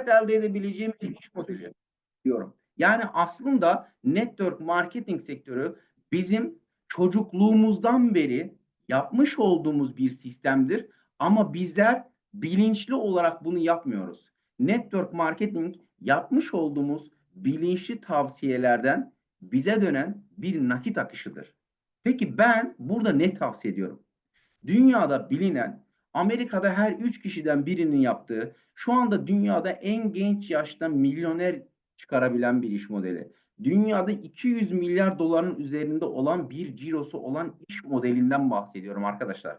elde edebileceğim bir iş modeli diyorum. Yani aslında network marketing sektörü bizim çocukluğumuzdan beri yapmış olduğumuz bir sistemdir. Ama bizler bilinçli olarak bunu yapmıyoruz. Network marketing yapmış olduğumuz bilinçli tavsiyelerden bize dönen bir nakit akışıdır. Peki ben burada ne tavsiye ediyorum? Dünyada bilinen, Amerika'da her üç kişiden birinin yaptığı, şu anda dünyada en genç yaşta milyoner çıkarabilen bir iş modeli. Dünyada 200 milyar doların üzerinde olan bir cirosu olan iş modelinden bahsediyorum arkadaşlar.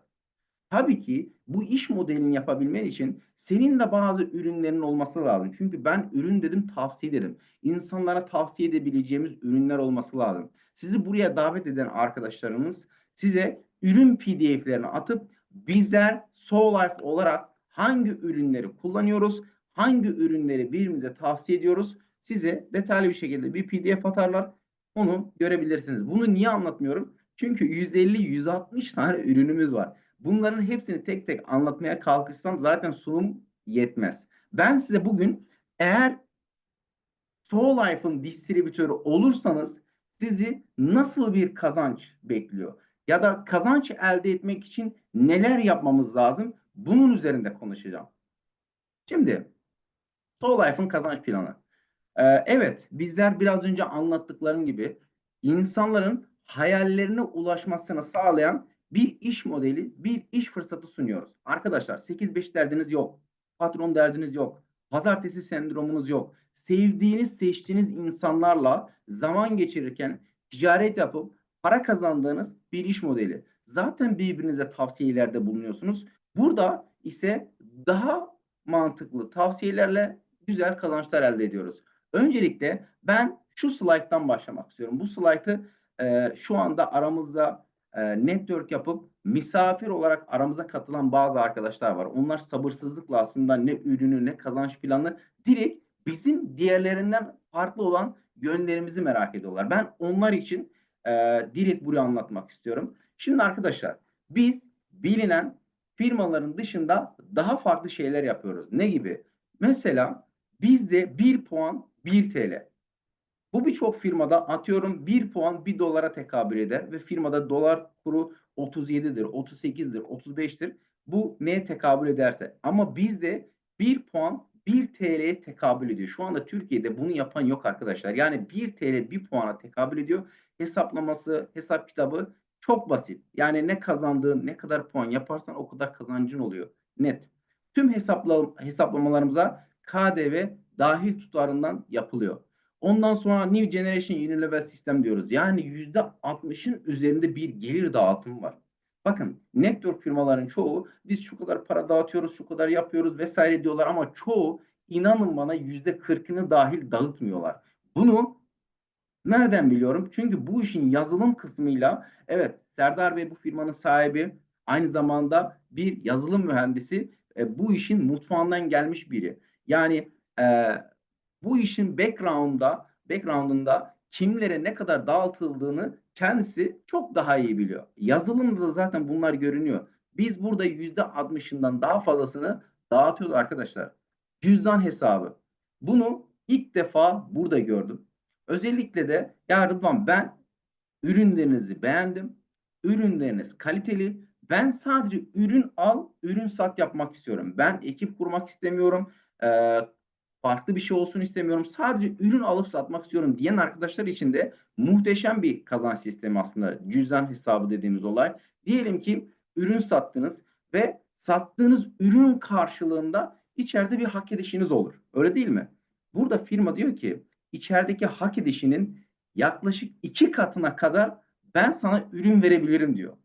Tabii ki bu iş modelini yapabilmen için senin de bazı ürünlerin olması lazım. Çünkü ben ürün dedim tavsiye ederim. İnsanlara tavsiye edebileceğimiz ürünler olması lazım. Sizi buraya davet eden arkadaşlarımız size ürün PDF'lerini atıp bizler Soul Life olarak hangi ürünleri kullanıyoruz, hangi ürünleri birbirimize tavsiye ediyoruz size detaylı bir şekilde bir PDF atarlar. Onu görebilirsiniz. Bunu niye anlatmıyorum? Çünkü 150-160 tane ürünümüz var. Bunların hepsini tek tek anlatmaya kalkışsam zaten sunum yetmez. Ben size bugün eğer Soul Life'ın distribütörü olursanız sizi nasıl bir kazanç bekliyor? Ya da kazanç elde etmek için neler yapmamız lazım? Bunun üzerinde konuşacağım. Şimdi Soul Life'ın kazanç planı. Ee, evet, bizler biraz önce anlattıklarım gibi insanların hayallerine ulaşmasını sağlayan bir iş modeli, bir iş fırsatı sunuyoruz. Arkadaşlar 8-5 derdiniz yok. Patron derdiniz yok. Pazartesi sendromunuz yok. Sevdiğiniz, seçtiğiniz insanlarla zaman geçirirken ticaret yapıp para kazandığınız bir iş modeli. Zaten birbirinize tavsiyelerde bulunuyorsunuz. Burada ise daha mantıklı tavsiyelerle güzel kazançlar elde ediyoruz. Öncelikle ben şu slayttan başlamak istiyorum. Bu slaytı e, şu anda aramızda e, network yapıp misafir olarak aramıza katılan bazı arkadaşlar var. Onlar sabırsızlıkla aslında ne ürünü ne kazanç planı direkt bizim diğerlerinden farklı olan yönlerimizi merak ediyorlar. Ben onlar için e, direkt buraya anlatmak istiyorum. Şimdi arkadaşlar biz bilinen firmaların dışında daha farklı şeyler yapıyoruz. Ne gibi? Mesela bizde 1 puan 1 TL. Bu birçok firmada atıyorum 1 puan 1 dolara tekabül eder ve firmada dolar kuru 37'dir, 38'dir, 35'tir. Bu neye tekabül ederse. Ama bizde 1 puan 1 TL'ye tekabül ediyor. Şu anda Türkiye'de bunu yapan yok arkadaşlar. Yani 1 TL 1 puana tekabül ediyor. Hesaplaması, hesap kitabı çok basit. Yani ne kazandığın, ne kadar puan yaparsan o kadar kazancın oluyor. Net. Tüm hesapla, hesaplamalarımıza KDV dahil tutarından yapılıyor. Ondan sonra New Generation Unilever Sistem diyoruz. Yani %60'ın üzerinde bir gelir dağıtımı var. Bakın network firmaların çoğu biz şu kadar para dağıtıyoruz, şu kadar yapıyoruz vesaire diyorlar ama çoğu inanın bana %40'ını dahil dağıtmıyorlar. Bunu nereden biliyorum? Çünkü bu işin yazılım kısmıyla evet Serdar Bey bu firmanın sahibi aynı zamanda bir yazılım mühendisi e, bu işin mutfağından gelmiş biri. Yani e, bu işin background'da background'ında kimlere ne kadar dağıtıldığını kendisi çok daha iyi biliyor. Yazılımda da zaten bunlar görünüyor. Biz burada yüzde 60'ından daha fazlasını dağıtıyoruz arkadaşlar. Cüzdan hesabı. Bunu ilk defa burada gördüm. Özellikle de ya Rıdvan ben ürünlerinizi beğendim. Ürünleriniz kaliteli. Ben sadece ürün al, ürün sat yapmak istiyorum. Ben ekip kurmak istemiyorum. Ee, farklı bir şey olsun istemiyorum. Sadece ürün alıp satmak istiyorum diyen arkadaşlar için de muhteşem bir kazanç sistemi aslında. Cüzdan hesabı dediğimiz olay. Diyelim ki ürün sattınız ve sattığınız ürün karşılığında içeride bir hak edişiniz olur. Öyle değil mi? Burada firma diyor ki içerideki hak edişinin yaklaşık iki katına kadar ben sana ürün verebilirim diyor.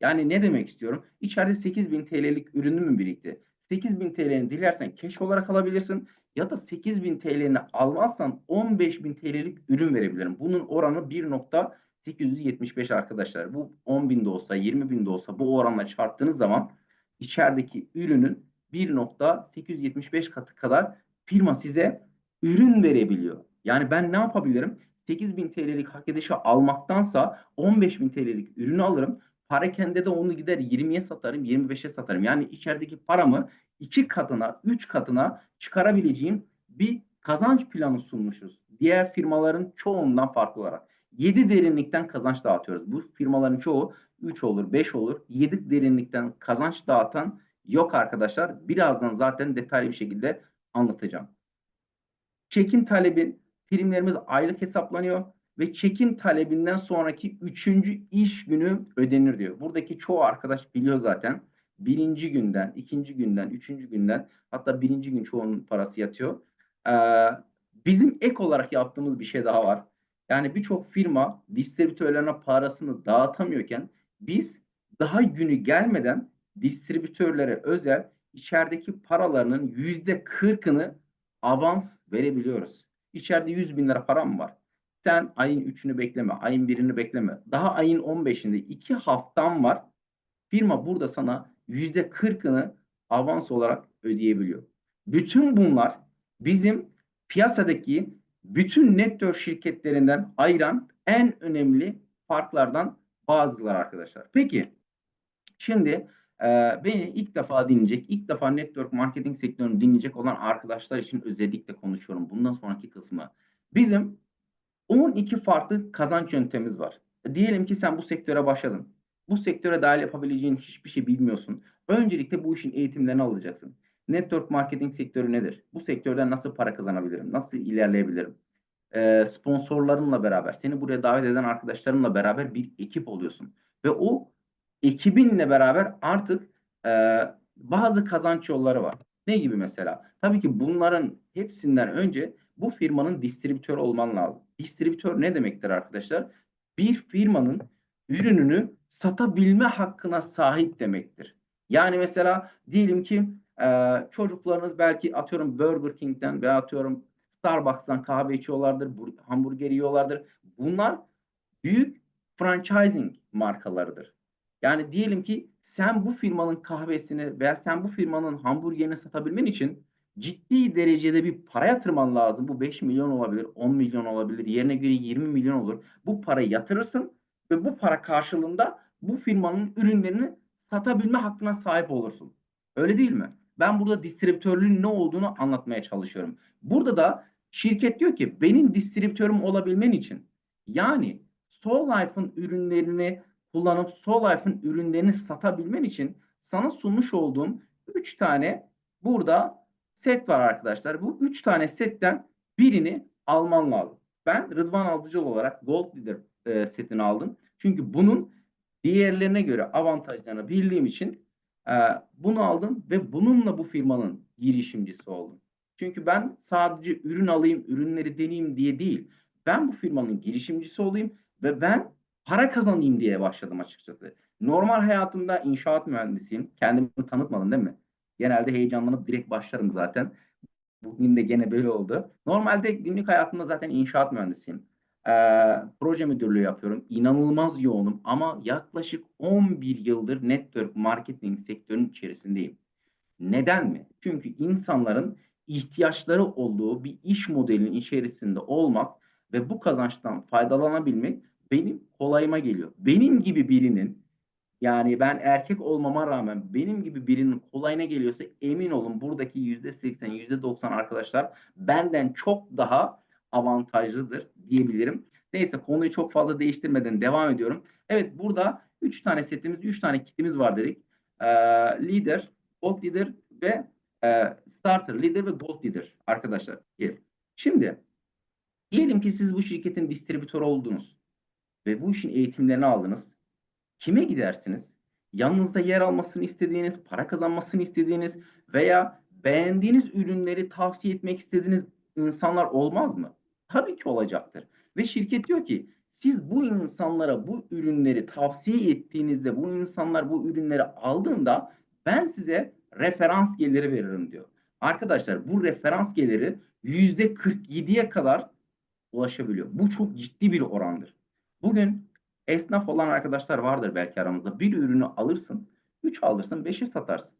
Yani ne demek istiyorum? İçeride 8000 TL'lik ürünü mü birikti? 8000 TL'ni dilersen cash olarak alabilirsin ya da 8000 TL'ni almazsan 15000 TL'lik ürün verebilirim. Bunun oranı 1.875 arkadaşlar. Bu 10.000 de olsa 20.000 de olsa bu oranla çarptığınız zaman içerideki ürünün 1.875 katı kadar firma size ürün verebiliyor. Yani ben ne yapabilirim? 8000 TL'lik hak edişi almaktansa 15.000 TL'lik ürünü alırım. Parakende de onu gider 20'ye satarım, 25'e satarım. Yani içerideki paramı iki katına, üç katına çıkarabileceğim bir kazanç planı sunmuşuz. Diğer firmaların çoğundan farklı olarak. 7 derinlikten kazanç dağıtıyoruz. Bu firmaların çoğu 3 olur, 5 olur. 7 derinlikten kazanç dağıtan yok arkadaşlar. Birazdan zaten detaylı bir şekilde anlatacağım. Çekim talebi primlerimiz aylık hesaplanıyor ve çekim talebinden sonraki üçüncü iş günü ödenir diyor. Buradaki çoğu arkadaş biliyor zaten. Birinci günden, ikinci günden, üçüncü günden hatta birinci gün çoğunun parası yatıyor. Ee, bizim ek olarak yaptığımız bir şey daha var. Yani birçok firma distribütörlerine parasını dağıtamıyorken biz daha günü gelmeden distribütörlere özel içerideki paralarının yüzde kırkını avans verebiliyoruz. İçeride 100 bin lira param var. Sen ayın 3'ünü bekleme, ayın 1'ini bekleme. Daha ayın 15'inde 2 haftan var. Firma burada sana yüzde 40'ını avans olarak ödeyebiliyor. Bütün bunlar bizim piyasadaki bütün network şirketlerinden ayıran en önemli farklardan bazıları arkadaşlar. Peki şimdi e, beni ilk defa dinleyecek, ilk defa network marketing sektörünü dinleyecek olan arkadaşlar için özellikle konuşuyorum. Bundan sonraki kısmı. Bizim 12 farklı kazanç yöntemimiz var. Diyelim ki sen bu sektöre başladın. Bu sektöre dahil yapabileceğin hiçbir şey bilmiyorsun. Öncelikle bu işin eğitimlerini alacaksın. Network marketing sektörü nedir? Bu sektörden nasıl para kazanabilirim? Nasıl ilerleyebilirim? Ee, sponsorlarınla beraber, seni buraya davet eden arkadaşlarınla beraber bir ekip oluyorsun. Ve o ekibinle beraber artık e, bazı kazanç yolları var. Ne gibi mesela? Tabii ki bunların hepsinden önce bu firmanın distribütörü olman lazım. Distribütör ne demektir arkadaşlar? Bir firmanın ürününü satabilme hakkına sahip demektir. Yani mesela diyelim ki e, çocuklarınız belki atıyorum Burger King'den veya atıyorum Starbucks'tan kahve içiyorlardır, hamburger yiyorlardır. Bunlar büyük franchising markalarıdır. Yani diyelim ki sen bu firmanın kahvesini veya sen bu firmanın hamburgerini satabilmen için ciddi derecede bir para yatırman lazım. Bu 5 milyon olabilir, 10 milyon olabilir, yerine göre 20 milyon olur. Bu parayı yatırırsın ve bu para karşılığında bu firmanın ürünlerini satabilme hakkına sahip olursun. Öyle değil mi? Ben burada distribütörlüğün ne olduğunu anlatmaya çalışıyorum. Burada da şirket diyor ki benim distribütörüm olabilmen için yani Soul Life'ın ürünlerini kullanıp Soul Life'ın ürünlerini satabilmen için sana sunmuş olduğum 3 tane burada set var arkadaşlar. Bu 3 tane setten birini alman lazım. Ben Rıdvan Aldıcıoğlu olarak Gold Leader e, setini aldım. Çünkü bunun diğerlerine göre avantajlarını bildiğim için e, bunu aldım ve bununla bu firmanın girişimcisi oldum. Çünkü ben sadece ürün alayım, ürünleri deneyeyim diye değil. Ben bu firmanın girişimcisi olayım ve ben para kazanayım diye başladım açıkçası. Normal hayatımda inşaat mühendisiyim. Kendimi tanıtmadım değil mi? Genelde heyecanlanıp direkt başlarım zaten. Bugün de gene böyle oldu. Normalde günlük hayatımda zaten inşaat mühendisiyim. Ee, proje müdürlüğü yapıyorum. İnanılmaz yoğunum ama yaklaşık 11 yıldır network marketing sektörünün içerisindeyim. Neden mi? Çünkü insanların ihtiyaçları olduğu bir iş modelinin içerisinde olmak ve bu kazançtan faydalanabilmek benim kolayıma geliyor. Benim gibi birinin yani ben erkek olmama rağmen benim gibi birinin kolayına geliyorsa emin olun buradaki yüzde seksen, yüzde doksan arkadaşlar benden çok daha avantajlıdır diyebilirim. Neyse konuyu çok fazla değiştirmeden devam ediyorum. Evet burada 3 tane setimiz, 3 tane kitimiz var dedik. Ee, leader, Gold Leader ve e, Starter Leader ve Gold Leader arkadaşlar. Şimdi diyelim ki siz bu şirketin distribütörü oldunuz ve bu işin eğitimlerini aldınız. Kime gidersiniz? Yanınızda yer almasını istediğiniz, para kazanmasını istediğiniz veya beğendiğiniz ürünleri tavsiye etmek istediğiniz insanlar olmaz mı? Tabii ki olacaktır. Ve şirket diyor ki siz bu insanlara bu ürünleri tavsiye ettiğinizde bu insanlar bu ürünleri aldığında ben size referans geliri veririm diyor. Arkadaşlar bu referans geliri yüzde 47'ye kadar ulaşabiliyor. Bu çok ciddi bir orandır. Bugün esnaf olan arkadaşlar vardır belki aramızda. Bir ürünü alırsın, 3 alırsın, 5'e satarsın.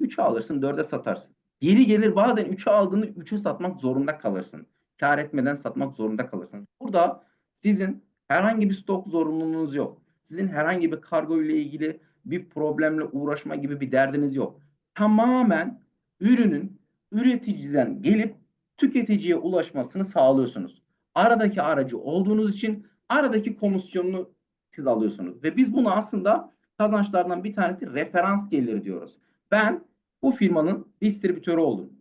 3'ü alırsın, 4'e satarsın. Geri gelir bazen 3'e aldığını 3'e satmak zorunda kalırsın. Kar etmeden satmak zorunda kalırsın. Burada sizin herhangi bir stok zorunluluğunuz yok. Sizin herhangi bir kargo ile ilgili bir problemle uğraşma gibi bir derdiniz yok. Tamamen ürünün üreticiden gelip tüketiciye ulaşmasını sağlıyorsunuz. Aradaki aracı olduğunuz için aradaki komisyonunu siz alıyorsunuz. Ve biz bunu aslında kazançlardan bir tanesi referans geliri diyoruz. Ben bu firmanın distribütörü oldum.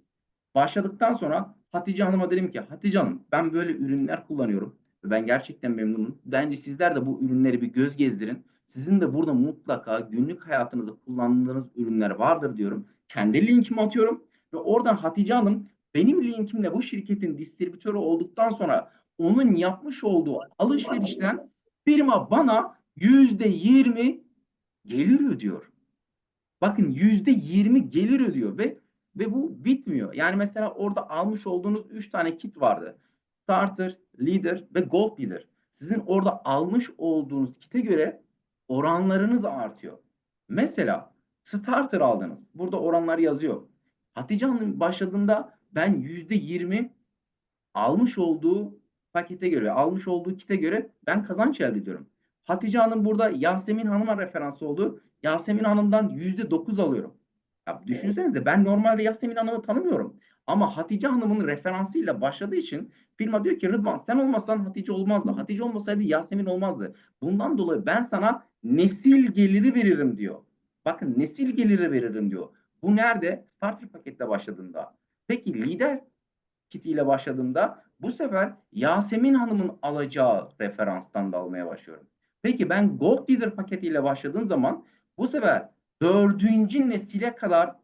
Başladıktan sonra Hatice Hanım'a dedim ki Hatice Hanım ben böyle ürünler kullanıyorum. Ben gerçekten memnunum. Bence sizler de bu ürünleri bir göz gezdirin. Sizin de burada mutlaka günlük hayatınızda kullandığınız ürünler vardır diyorum. Kendi linkimi atıyorum ve oradan Hatice Hanım benim linkimle bu şirketin distribütörü olduktan sonra onun yapmış olduğu alışverişten firma bana yüzde yirmi gelir ödüyor. Bakın yüzde yirmi gelir ödüyor ve ve bu bitmiyor. Yani mesela orada almış olduğunuz üç tane kit vardı. Starter, Leader ve Gold Leader. Sizin orada almış olduğunuz kite göre oranlarınız artıyor. Mesela Starter aldınız. Burada oranlar yazıyor. Hatice Hanım başladığında ben yüzde yirmi almış olduğu pakete göre, almış olduğu kite göre ben kazanç elde ediyorum. Hatice Hanım burada Yasemin Hanım'a referans oldu. Yasemin Hanım'dan yüzde dokuz alıyorum. Ya düşünsenize ben normalde Yasemin Hanım'ı tanımıyorum. Ama Hatice Hanım'ın referansıyla başladığı için firma diyor ki Rıdvan sen olmasan Hatice olmazdı. Hatice olmasaydı Yasemin olmazdı. Bundan dolayı ben sana nesil geliri veririm diyor. Bakın nesil geliri veririm diyor. Bu nerede? Starter paketle başladığında. Peki lider kitiyle başladığımda bu sefer Yasemin Hanım'ın alacağı referanstan da almaya başlıyorum. Peki ben Gold Leader paketiyle başladığım zaman bu sefer dördüncü nesile kadar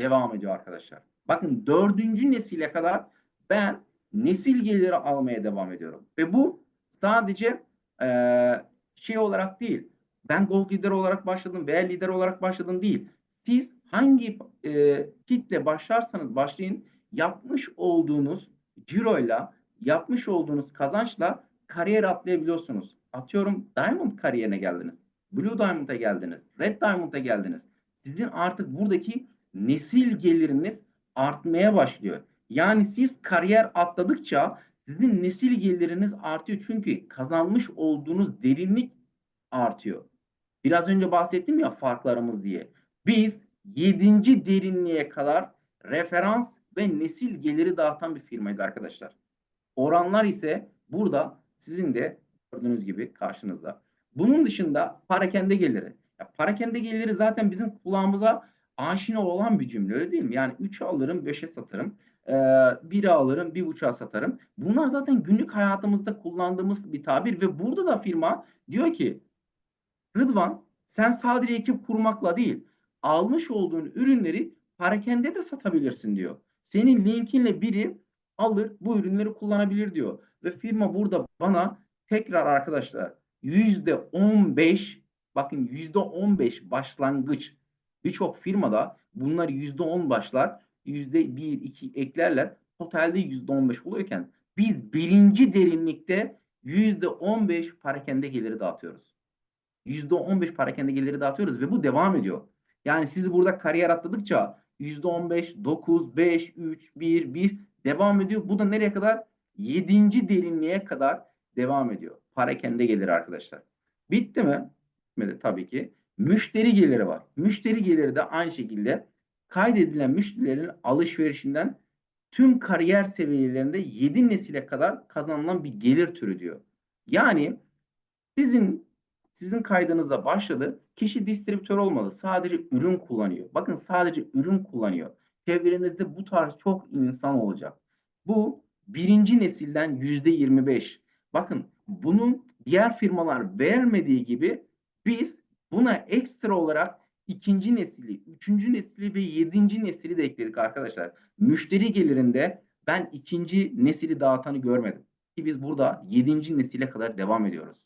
devam ediyor arkadaşlar. Bakın dördüncü nesile kadar ben nesil geliri almaya devam ediyorum. Ve bu sadece eee, şey olarak değil. Ben Gold Leader olarak başladım veya lider olarak başladım değil. Siz hangi eee kitle başlarsanız başlayın yapmış olduğunuz ciroyla, yapmış olduğunuz kazançla kariyer atlayabiliyorsunuz. Atıyorum Diamond kariyerine geldiniz. Blue Diamond'a geldiniz. Red Diamond'a geldiniz. Sizin artık buradaki nesil geliriniz artmaya başlıyor. Yani siz kariyer atladıkça sizin nesil geliriniz artıyor. Çünkü kazanmış olduğunuz derinlik artıyor. Biraz önce bahsettim ya farklarımız diye. Biz 7. derinliğe kadar referans ve nesil geliri dağıtan bir firmaydı arkadaşlar. Oranlar ise burada sizin de gördüğünüz gibi karşınızda. Bunun dışında parakende geliri. Ya parakende geliri zaten bizim kulağımıza aşina olan bir cümle öyle değil mi? Yani 3'ü alırım 5'e satarım. Ee, 1'i alırım 1.5'a satarım. Bunlar zaten günlük hayatımızda kullandığımız bir tabir ve burada da firma diyor ki Rıdvan sen sadece ekip kurmakla değil almış olduğun ürünleri parakende de satabilirsin diyor. Senin linkinle biri alır bu ürünleri kullanabilir diyor. Ve firma burada bana tekrar arkadaşlar yüzde on beş bakın yüzde on beş başlangıç birçok firmada bunlar yüzde on başlar yüzde bir iki eklerler totalde yüzde on beş oluyorken biz birinci derinlikte yüzde on beş parakende geliri dağıtıyoruz. Yüzde on beş parakende geliri dağıtıyoruz ve bu devam ediyor. Yani siz burada kariyer atladıkça yüzde on beş, dokuz, beş, üç, bir, bir devam ediyor. Bu da nereye kadar? Yedinci derinliğe kadar devam ediyor. Parakende geliri arkadaşlar. Bitti mi? Bitmedi tabii ki. Müşteri geliri var. Müşteri geliri de aynı şekilde kaydedilen müşterilerin alışverişinden tüm kariyer seviyelerinde 7 nesile kadar kazanılan bir gelir türü diyor. Yani sizin sizin kaydınızda başladı. Kişi distribütör olmalı. Sadece ürün kullanıyor. Bakın sadece ürün kullanıyor. Çevrenizde bu tarz çok insan olacak. Bu birinci nesilden yüzde 25. Bakın bunun diğer firmalar vermediği gibi biz buna ekstra olarak ikinci nesili, üçüncü nesili ve yedinci nesili de ekledik arkadaşlar. Müşteri gelirinde ben ikinci nesili dağıtanı görmedim. Ki biz burada yedinci nesile kadar devam ediyoruz.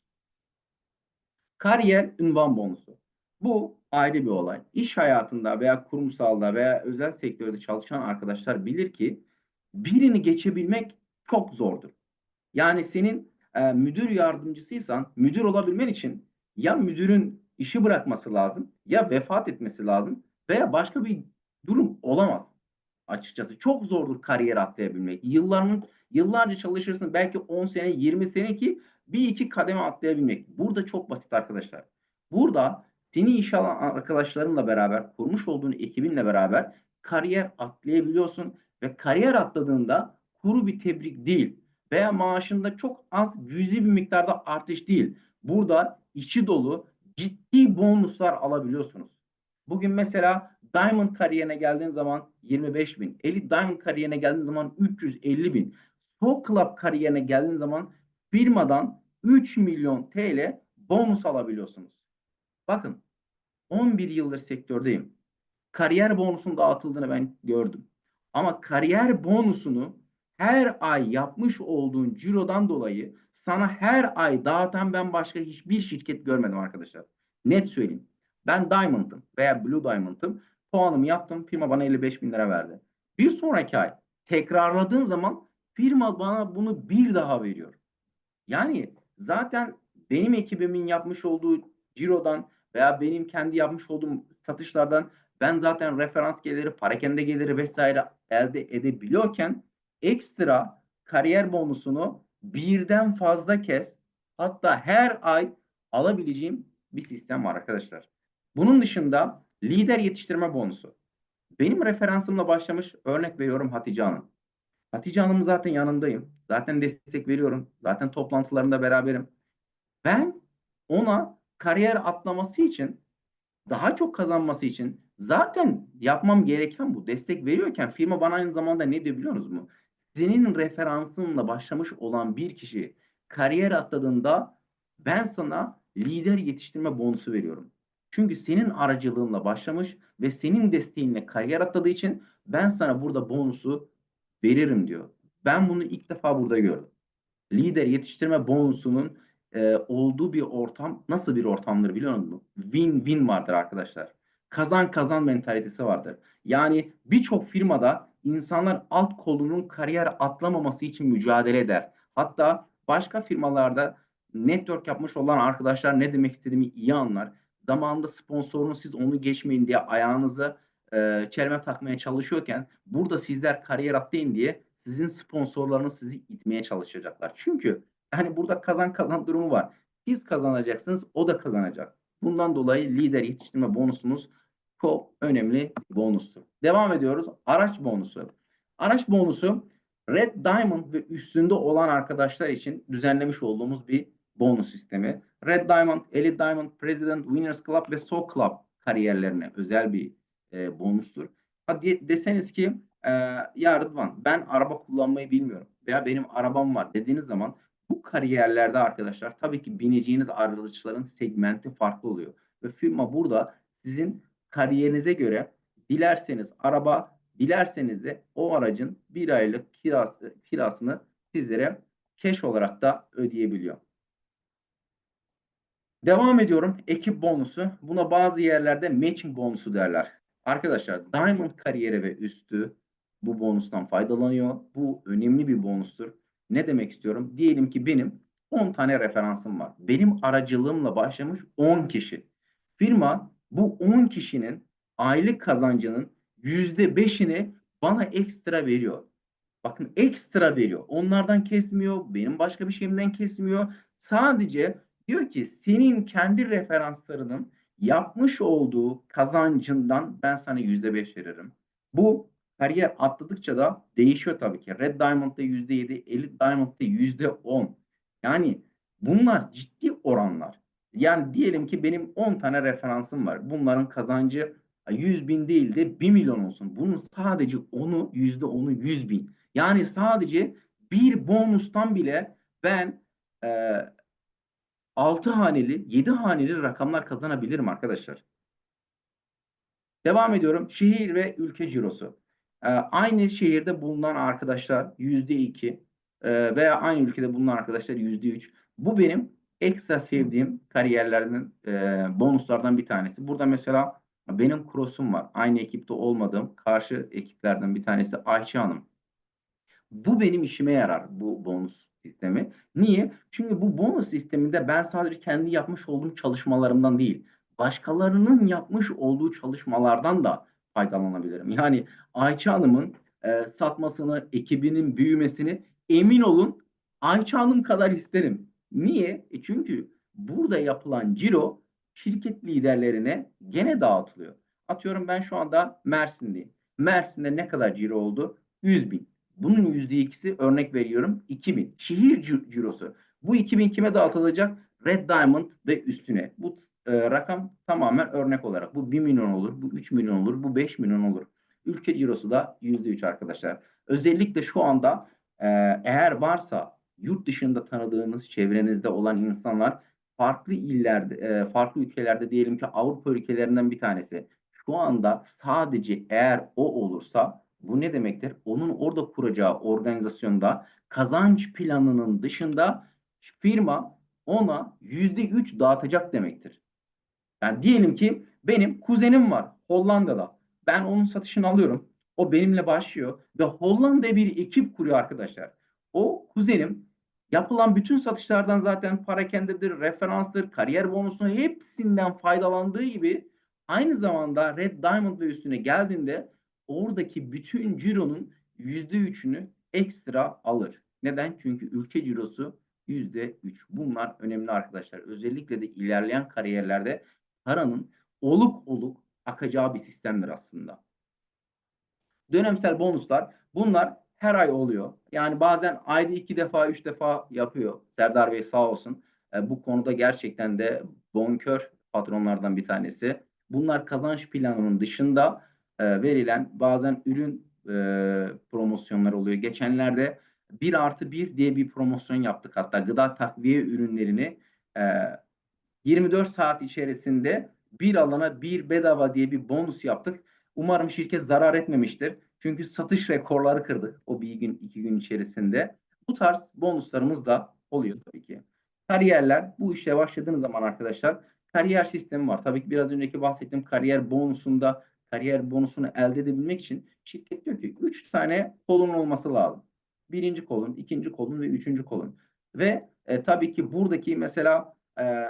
Kariyer ünvan bonusu. Bu ayrı bir olay. İş hayatında veya kurumsalda veya özel sektörde çalışan arkadaşlar bilir ki birini geçebilmek çok zordur. Yani senin e, müdür yardımcısıysan müdür olabilmen için ya müdürün işi bırakması lazım ya vefat etmesi lazım veya başka bir durum olamaz açıkçası. Çok zordur kariyer atlayabilmek. Yılların yıllarca çalışırsın belki 10 sene 20 sene ki bir iki kademe atlayabilmek. Burada çok basit arkadaşlar. Burada seni işe alan arkadaşlarınla beraber, kurmuş olduğun ekibinle beraber kariyer atlayabiliyorsun ve kariyer atladığında kuru bir tebrik değil veya maaşında çok az cüzi bir miktarda artış değil. Burada içi dolu ciddi bonuslar alabiliyorsunuz. Bugün mesela Diamond kariyerine geldiğin zaman 25 bin, Elite Diamond kariyerine geldiğin zaman 350 bin, Soul Club kariyerine geldiğin zaman firmadan 3 milyon TL bonus alabiliyorsunuz. Bakın 11 yıldır sektördeyim. Kariyer bonusunun dağıtıldığını ben gördüm. Ama kariyer bonusunu her ay yapmış olduğun cirodan dolayı sana her ay dağıtan ben başka hiçbir şirket görmedim arkadaşlar. Net söyleyeyim. Ben Diamond'ım veya Blue Diamond'ım. Puanımı yaptım. Firma bana 55 bin lira verdi. Bir sonraki ay tekrarladığım zaman firma bana bunu bir daha veriyor. Yani zaten benim ekibimin yapmış olduğu cirodan veya benim kendi yapmış olduğum satışlardan ben zaten referans geliri, parakende geliri vesaire elde edebiliyorken ekstra kariyer bonusunu birden fazla kez hatta her ay alabileceğim bir sistem var arkadaşlar. Bunun dışında lider yetiştirme bonusu. Benim referansımla başlamış örnek veriyorum Hatice Hanım. Hatice Hanım'ın zaten yanındayım. Zaten destek veriyorum. Zaten toplantılarında beraberim. Ben ona kariyer atlaması için daha çok kazanması için zaten yapmam gereken bu. Destek veriyorken firma bana aynı zamanda ne diyor biliyor musunuz mu? Senin referansınla başlamış olan bir kişi kariyer atladığında ben sana lider yetiştirme bonusu veriyorum. Çünkü senin aracılığınla başlamış ve senin desteğinle kariyer atladığı için ben sana burada bonusu veririm diyor. Ben bunu ilk defa burada gördüm. Lider yetiştirme bonusunun e, olduğu bir ortam nasıl bir ortamdır biliyor musunuz? Win-win vardır arkadaşlar. Kazan kazan mentalitesi vardır. Yani birçok firmada insanlar alt kolunun kariyer atlamaması için mücadele eder. Hatta başka firmalarda network yapmış olan arkadaşlar ne demek istediğimi iyi anlar. Zamanında sponsorun siz onu geçmeyin diye ayağınızı e, çelme takmaya çalışıyorken burada sizler kariyer atlayın diye sizin sponsorlarınız sizi itmeye çalışacaklar. Çünkü hani burada kazan kazan durumu var. Siz kazanacaksınız, o da kazanacak. Bundan dolayı lider yetiştirme bonusunuz çok önemli bonustur. Devam ediyoruz. Araç bonusu. Araç bonusu Red Diamond ve üstünde olan arkadaşlar için düzenlemiş olduğumuz bir bonus sistemi. Red Diamond, Elite Diamond, President, Winners Club ve Soul Club kariyerlerine özel bir e, bonustur. Hadi deseniz ki e, ya Rıdvan ben araba kullanmayı bilmiyorum veya benim arabam var dediğiniz zaman bu kariyerlerde arkadaşlar tabii ki bineceğiniz araçların segmenti farklı oluyor. Ve firma burada sizin kariyerinize göre dilerseniz araba, dilerseniz de o aracın bir aylık kirası, kirasını sizlere cash olarak da ödeyebiliyor. Devam ediyorum. Ekip bonusu. Buna bazı yerlerde matching bonusu derler. Arkadaşlar Diamond kariyeri ve üstü bu bonustan faydalanıyor. Bu önemli bir bonustur. Ne demek istiyorum? Diyelim ki benim 10 tane referansım var. Benim aracılığımla başlamış 10 kişi. Firma bu 10 kişinin aylık kazancının %5'ini bana ekstra veriyor. Bakın ekstra veriyor. Onlardan kesmiyor. Benim başka bir şeyimden kesmiyor. Sadece diyor ki senin kendi referanslarının yapmış olduğu kazancından ben sana %5 veririm. Bu kariyer atladıkça da değişiyor tabii ki. Red Diamond'da %7, Elite Diamond'da %10. Yani bunlar ciddi oranlar. Yani diyelim ki benim 10 tane referansım var. Bunların kazancı 100 bin değil de 1 milyon olsun. Bunun sadece onu %10'u 100 bin. Yani sadece bir bonustan bile ben e, 6 haneli, 7 haneli rakamlar kazanabilirim arkadaşlar. Devam ediyorum. Şehir ve ülke cirosu. Ee, aynı şehirde bulunan arkadaşlar yüzde iki e, veya aynı ülkede bulunan arkadaşlar yüzde üç. Bu benim ekstra sevdiğim kariyerlerden e, bonuslardan bir tanesi. Burada mesela benim cross'um var. Aynı ekipte olmadığım karşı ekiplerden bir tanesi Ayşe Hanım. Bu benim işime yarar bu bonus sistemi. Niye? Çünkü bu bonus sisteminde ben sadece kendi yapmış olduğum çalışmalarımdan değil, başkalarının yapmış olduğu çalışmalardan da faydalanabilirim. Yani Ayça Hanım'ın e, satmasını, ekibinin büyümesini emin olun Ayça Hanım kadar isterim. Niye? E çünkü burada yapılan ciro şirket liderlerine gene dağıtılıyor. Atıyorum ben şu anda Mersin'deyim. Mersin'de ne kadar ciro oldu? 100 bin. Bunun yüzde ikisi örnek veriyorum 2000. Şehir ci- cirosu. Bu 2000 kime dağıtılacak? Red Diamond ve üstüne. Bu e, rakam tamamen örnek olarak. Bu 1 milyon olur, bu 3 milyon olur, bu 5 milyon olur. Ülke cirosu da %3 arkadaşlar. Özellikle şu anda e, eğer varsa yurt dışında tanıdığınız çevrenizde olan insanlar farklı illerde, e, farklı ülkelerde diyelim ki Avrupa ülkelerinden bir tanesi. Şu anda sadece eğer o olursa bu ne demektir? Onun orada kuracağı organizasyonda kazanç planının dışında firma ona yüzde üç dağıtacak demektir. Yani diyelim ki benim kuzenim var Hollanda'da. Ben onun satışını alıyorum. O benimle başlıyor ve Hollanda'ya bir ekip kuruyor arkadaşlar. O kuzenim yapılan bütün satışlardan zaten parakendedir, referanstır, kariyer bonusunu hepsinden faydalandığı gibi aynı zamanda Red Diamond ve üstüne geldiğinde oradaki bütün cironun yüzde üçünü ekstra alır. Neden? Çünkü ülke cirosu yüzde üç. Bunlar önemli arkadaşlar. Özellikle de ilerleyen kariyerlerde paranın oluk oluk akacağı bir sistemdir aslında. Dönemsel bonuslar bunlar her ay oluyor. Yani bazen ayda iki defa, üç defa yapıyor. Serdar Bey sağ olsun. E, bu konuda gerçekten de bonkör patronlardan bir tanesi. Bunlar kazanç planının dışında e, verilen bazen ürün e, promosyonları oluyor. Geçenlerde 1 artı 1 diye bir promosyon yaptık. Hatta gıda takviye ürünlerini e, 24 saat içerisinde bir alana bir bedava diye bir bonus yaptık. Umarım şirket zarar etmemiştir. Çünkü satış rekorları kırdık o bir gün iki gün içerisinde. Bu tarz bonuslarımız da oluyor tabii ki. Kariyerler bu işe başladığınız zaman arkadaşlar kariyer sistemi var. Tabii ki biraz önceki bahsettiğim kariyer bonusunda kariyer bonusunu elde edebilmek için şirket diyor ki 3 tane kolun olması lazım. Birinci kolun, ikinci kolun ve üçüncü kolun. Ve e, tabii ki buradaki mesela e,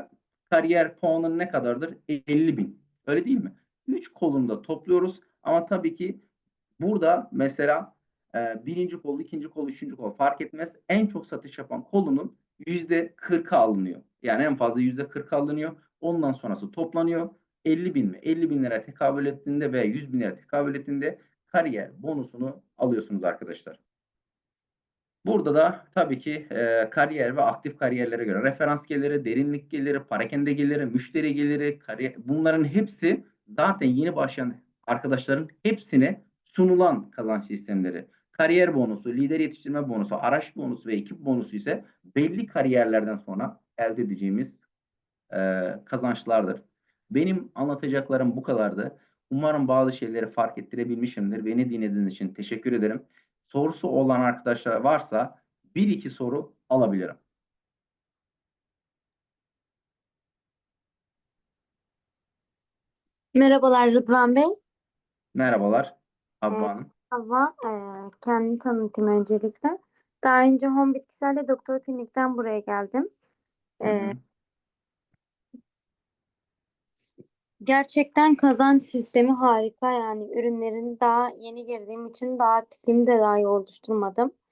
kariyer puanın ne kadardır? 50 bin. Öyle değil mi? 3 kolunda topluyoruz ama tabii ki burada mesela e, birinci kol, ikinci kol, üçüncü kol fark etmez. En çok satış yapan kolunun yüzde 40'ı alınıyor. Yani en fazla yüzde 40 alınıyor. Ondan sonrası toplanıyor. 50 bin mi? 50 bin lira tekabül ettiğinde veya 100 bin lira tekabül ettiğinde kariyer bonusunu alıyorsunuz arkadaşlar. Burada da tabii ki e, kariyer ve aktif kariyerlere göre referans geliri, derinlik geliri, parakende geliri, müşteri geliri, kariyer, bunların hepsi zaten yeni başlayan arkadaşların hepsine sunulan kazanç sistemleri. Kariyer bonusu, lider yetiştirme bonusu, araç bonusu ve ekip bonusu ise belli kariyerlerden sonra elde edeceğimiz e, kazançlardır. Benim anlatacaklarım bu kadardı. Umarım bazı şeyleri fark ettirebilmişimdir. Beni dinlediğiniz için teşekkür ederim. Sorusu olan arkadaşlar varsa bir iki soru alabilirim. Merhabalar Rıdvan Bey. Merhabalar Havva Evet. Hanım. Hava, eee kendimi tanıtayım öncelikle. Daha önce Home Bitkisel'le Doktor Klinik'ten buraya geldim. Hı hı. Eee, gerçekten kazanç sistemi harika yani ürünlerin daha yeni girdiğim için daha aktifliğimi de daha iyi oluşturmadım.